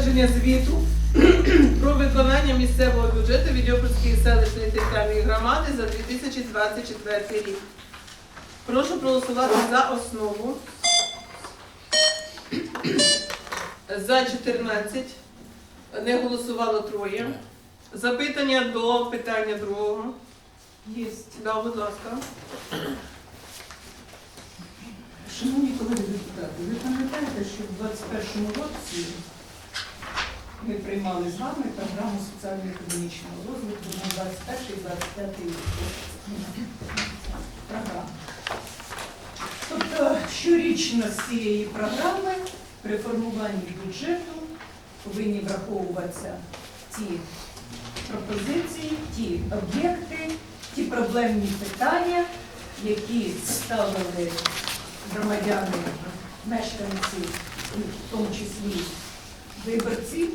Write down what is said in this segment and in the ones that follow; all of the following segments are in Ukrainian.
затвердження звіту про виконання місцевого бюджету Відьопольської селищної територіальної громади за 2024 рік. Прошу проголосувати за основу. За 14. Не голосувало троє. Запитання до питання другого. Є. Да, будь ласка. Шановні колеги депутати, ви пам'ятаєте, що в 2021 році ми приймали з вами програму соціально-економічного розвитку на 21-25 рік. Тобто щорічно з цієї програми при формуванні бюджету повинні враховуватися ті пропозиції, ті об'єкти, ті проблемні питання, які ставили громадяни, мешканці, в тому числі виборці,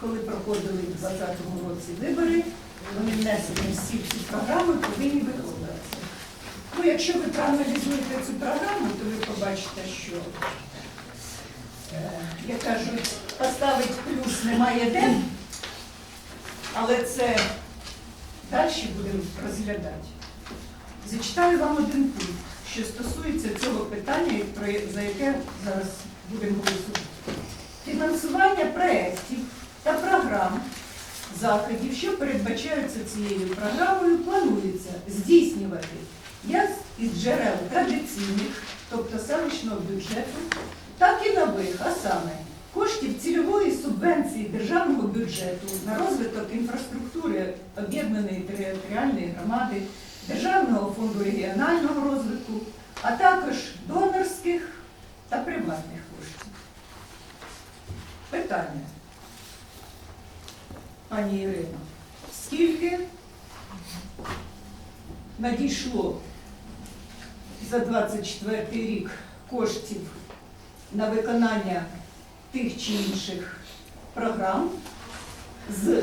коли проходили в 2020 році вибори, вони внесені всі ці програми повинні виконуватися. Ну, якщо ви проаналізуєте цю програму, то ви побачите, що, е, як кажуть, поставить плюс немає де, але це далі будемо розглядати. Зачитаю вам один пункт, що стосується цього питання, за яке зараз будемо голосувати. Фінансування проєктів та програм заходів, що передбачаються цією програмою, планується здійснювати як із джерел традиційних, тобто селищного бюджету, так і нових, а саме коштів цільової субвенції державного бюджету на розвиток інфраструктури об'єднаної територіальної громади, Державного фонду регіонального розвитку, а також донорських та приватних. Питання. Пані Ірино, скільки надійшло за 24 рік коштів на виконання тих чи інших програм з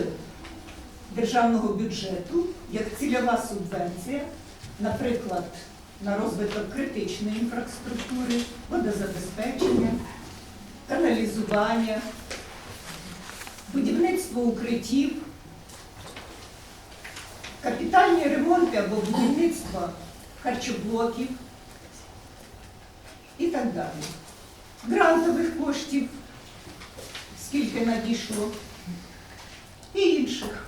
державного бюджету як цільова субвенція, наприклад, на розвиток критичної інфраструктури, водозабезпечення, каналізування, будівництво укриттів, капітальні ремонти або будівництво харчоблоків і так далі. Грантових коштів, скільки надійшло, і інших.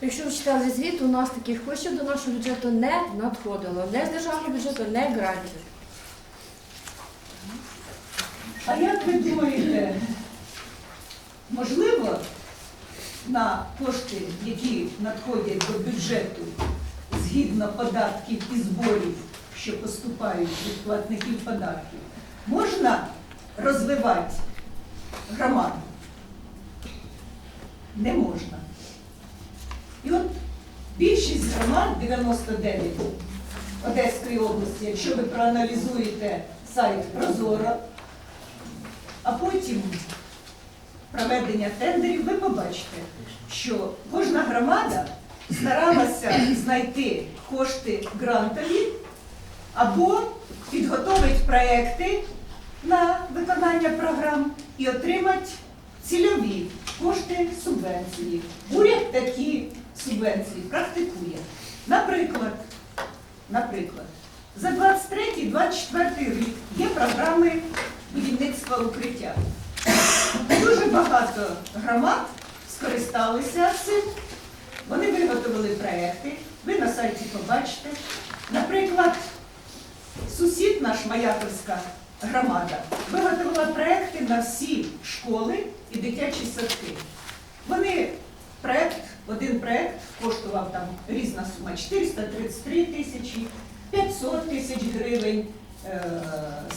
Якщо ви читали звіт, у нас таких коштів до нашого бюджету не надходило. Не з державного бюджету, не грантів. А як ви думаєте, можливо, на кошти, які надходять до бюджету згідно податків і зборів, що поступають від платників податків, можна розвивати громаду? Не можна. І от більшість громад, 99 Одеської області, якщо ви проаналізуєте сайт Прозоро, а потім проведення тендерів, ви побачите, що кожна громада старалася знайти кошти грантові або підготовити проекти на виконання програм і отримати цільові кошти субвенції. Уряд такі субвенції практикує. Наприклад, наприклад, за 23-24 рік є програми будівництва укриття. Дуже багато громад скористалися цим. Вони виготовили проекти. Ви на сайті побачите. Наприклад, сусід наш Маяковська громада виготовила проекти на всі школи і дитячі садки. Вони проект, один проект коштував там різна сума 433 тисячі, 500 тисяч гривень, е,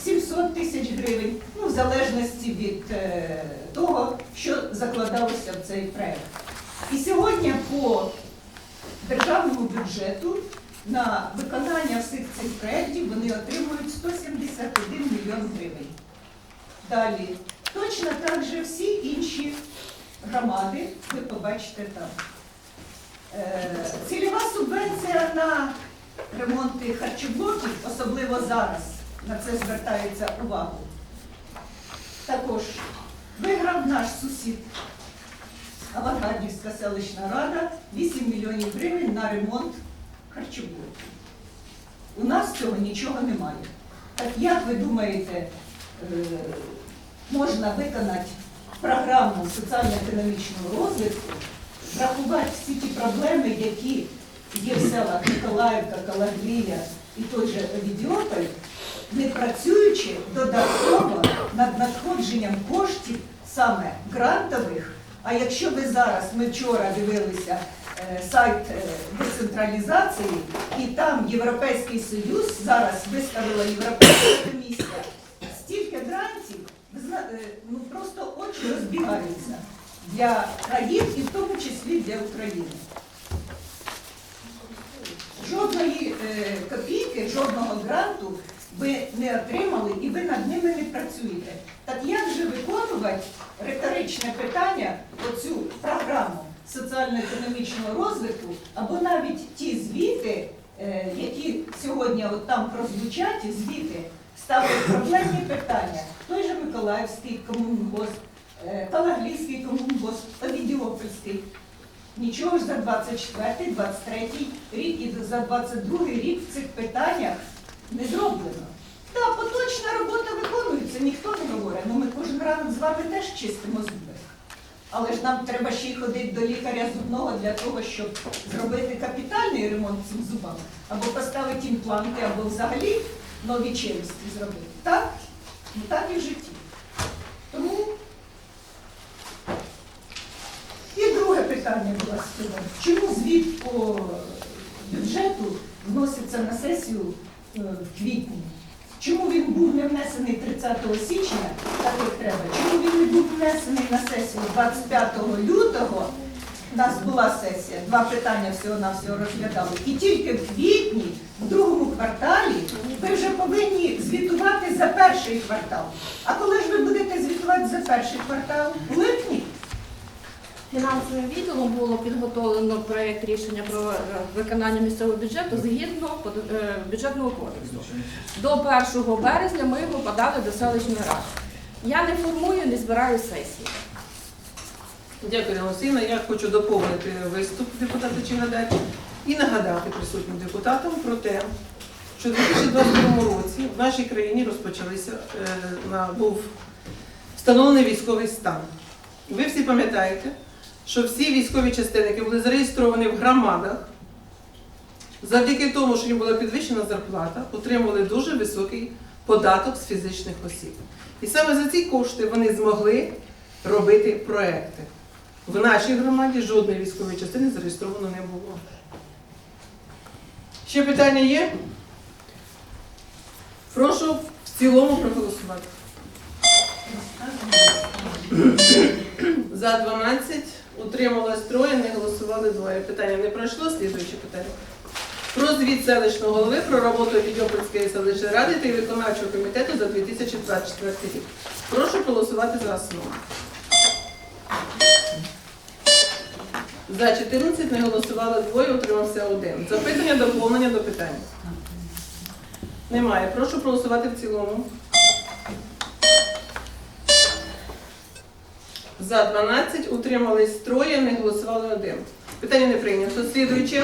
700 тисяч гривень, ну, в залежності від е, того, що закладалося в цей проект. І сьогодні по державному бюджету на виконання всіх цих проєктів вони отримують 171 мільйон гривень. Далі, точно так же всі інші громади, ви побачите там. Е, Цільова субвенція на ремонти харчоблоків, особливо зараз, на це звертається увагу. Також виграв наш сусід Авангардівська селищна рада 8 мільйонів гривень на ремонт харчоблоків. У нас цього нічого немає. Так як ви думаєте, е, можна виконати програму соціально-економічного розвитку, врахувати всі ті проблеми, які є в селах Миколаївка, Калагрія і той же Овідіополь, не працюючи додатково над надходженням коштів саме грантових. А якщо ви зараз, ми вчора дивилися е, сайт е, децентралізації, і там Європейський Союз зараз виставила Європейська комісія стільки грантів, е, ну просто очі розбігаються для країн і в тому числі для України. Жодної копійки, жодного гранту ви не отримали і ви над ними не працюєте. Так як же виконувати риторичне питання, оцю програму соціально-економічного розвитку, або навіть ті звіти, е, які сьогодні от там прозвучать, звіти ставлять проблемні питання. Той же Миколаївський комунгосп, е, Калаглійський комунгосп, Овідіопольський. Нічого ж за 24, 23 рік і за 22 рік в цих питаннях не зроблено. Так, поточна робота виконується, ніхто не говорить. Ну ми кожен ранок з вами теж чистимо зуби. Але ж нам треба ще й ходити до лікаря зубного для того, щоб зробити капітальний ремонт цим зубам, або поставити імпланти, або взагалі нові челюсті зробити. Так? Ну так і в житті. Тому і друге питання було з цього. Чому звіт по бюджету вноситься на сесію в квітні? Чому він був не внесений 30 січня, так як треба? Чому він не був внесений на сесію 25 лютого? У нас була сесія, два питання всього-навсього розглядали. І тільки в квітні, в другому кварталі, ви вже повинні звітувати за перший квартал. А коли ж ви будете звітувати за перший квартал? У липні? Фінансовим відділом було підготовлено проєкт рішення про е, виконання місцевого бюджету згідно е, бюджетного кодексу. До 1 березня ми його подали до селищної ради. Я не формую, не збираю сесії. Дякую, Олексійна. Я хочу доповнити виступ депутата Чигадача і нагадати присутнім депутатам про те, що у 2022 році в нашій країні розпочалися е, був встановлений військовий стан. Ви всі пам'ятаєте, що всі військові частини, які були зареєстровані в громадах, завдяки тому, що їм була підвищена зарплата, отримували дуже високий податок з фізичних осіб. І саме за ці кошти вони змогли робити проекти. В нашій громаді жодної військової частини зареєстровано не було. Ще питання є? Прошу в цілому проголосувати. За 12, утрималось троє, не голосували двоє. Питання не пройшло, слідуюче питання. Про звіт селищного голови про роботу Відьопольської селищної ради та виконавчого комітету за 2024 рік. Прошу проголосувати за основу. За 14 не голосували двоє, утримався один. Запитання, доповнення до питання. Немає. Прошу проголосувати в цілому. За 12 утримались троє, не голосували один. Питання не прийнято. Слідуюче.